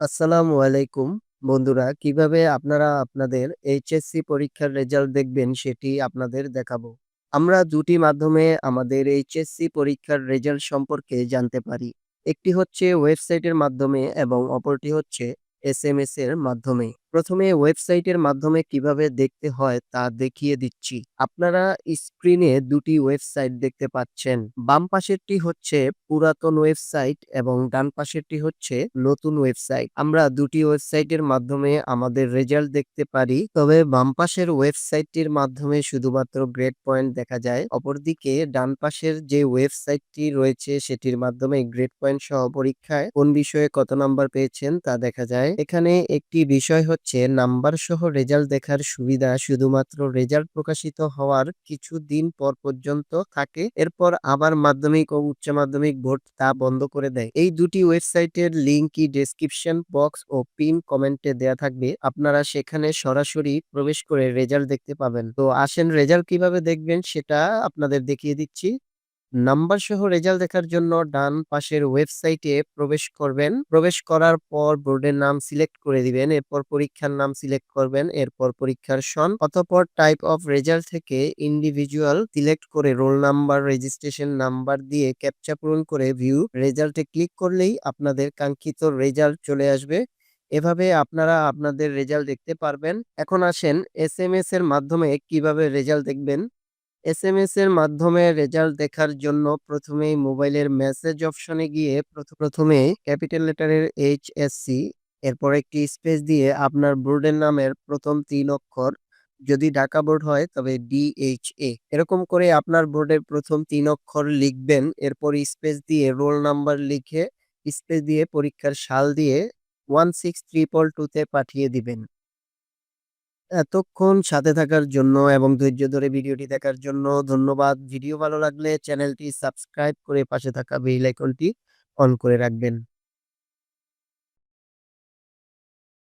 আসসালামু আলাইকুম বন্ধুরা। কীভাবে আপনারা আপনাদের এইচএসসি পরীক্ষার রেজাল্ট দেখবেন সেটি আপনাদের দেখাবো। আমরা দুটি মাধ্যমে আমাদের এইচএসসি পরীক্ষার রেজাল্ট সম্পর্কে জানতে পারি। একটি হচ্ছে ওয়েবসাইটের মাধ্যমে এবং অপরটি হচ্ছে এস এর মাধ্যমে। প্রথমে ওয়েবসাইটের মাধ্যমে কীভাবে দেখতে হয় তা দেখিয়ে দিচ্ছি। আপনারা স্ক্রিনে দুটি ওয়েবসাইট দেখতে পাচ্ছেন। বাম পাশেরটি হচ্ছে পুরাতন ওয়েবসাইট এবং ডান পাশেরটি হচ্ছে নতুন ওয়েবসাইট আমরা দুটি ওয়েবসাইটের মাধ্যমে আমাদের রেজাল্ট দেখতে পারি। তবে বাম পাশের ওয়েবসাইটটির মাধ্যমে শুধুমাত্র গ্রেড পয়েন্ট দেখা যায়। অপরদিকে ডান পাশের যে ওয়েবসাইটটি রয়েছে সেটির মাধ্যমে গ্রেড পয়েন্ট সহ পরীক্ষায় কোন বিষয়ে কত নাম্বার পেয়েছেন তা দেখা যায়। এখানে একটি বিষয় নাম্বার সহ রেজাল্ট দেখার সুবিধা শুধুমাত্র রেজাল্ট প্রকাশিত হওয়ার কিছু দিন পর পর্যন্ত থাকে। এরপর আবার মাধ্যমিক ও উচ্চ মাধ্যমিক ভোট তা বন্ধ করে দেয়। এই দুটি ওয়েবসাইটের লিঙ্কই ডেসক্রিপশন বক্স ও পিন কমেন্টে দেয়া থাকবে। আপনারা সেখানে সরাসরি প্রবেশ করে রেজাল্ট দেখতে পাবেন। তো আসেন রেজাল্ট কীভাবে দেখবেন সেটা আপনাদের দেখিয়ে দিচ্ছি। নাম্বার সহ রেজাল্ট দেখার জন্য ডান পাশের ওয়েবসাইটে প্রবেশ করবেন। প্রবেশ করার পর বোর্ডের নাম সিলেক্ট করে দিবেন। এরপর পরীক্ষার নাম সিলেক্ট করবেন। এরপর পরীক্ষার সন অতঃপর টাইপ অফ রেজাল্ট থেকে ইন্ডিভিজুয়াল সিলেক্ট করে রোল নাম্বার, রেজিস্ট্রেশন নাম্বার দিয়ে ক্যাপচা পূরণ করে ভিউ রেজাল্টে ক্লিক করলেই আপনাদের কাঙ্ক্ষিত রেজাল্ট চলে আসবে। এভাবে আপনারা আপনাদের রেজাল্ট দেখতে পারবেন। এখন আসেন এস এম এস এর মাধ্যমে কীভাবে রেজাল্ট দেখবেন। এসএমএস এর মাধ্যমে রেজাল্ট দেখার জন্য প্রথমেই মোবাইলের মেসেজ অপশনে গিয়ে প্রথ- প্রথমে ক্যাপিটাল লেটারের এইচএসসি এরপর একটি স্পেস দিয়ে আপনার বোর্ডের নামের প্রথম তিন অক্ষর, যদি ঢাকা বোর্ড হয় তবে ডিএইচএ এরকম করে আপনার বোর্ডের প্রথম তিন অক্ষর লিখবেন, এরপর স্পেস দিয়ে রোল নাম্বার লিখে স্পেস দিয়ে পরীক্ষার সাল দিয়ে ওয়ান সিক্স ট্রিপল টুতে পাঠিয়ে দিবেন। এতক্ষণ সাথে থাকার জন্য এবং ধৈর্য ধরে ভিডিওটি দেখার জন্য ধন্যবাদ। ভিডিও ভালো লাগলে চ্যানেলটি সাবস্ক্রাইব করে পাশে থাকা বেল আইকনটি অন করে রাখবেন।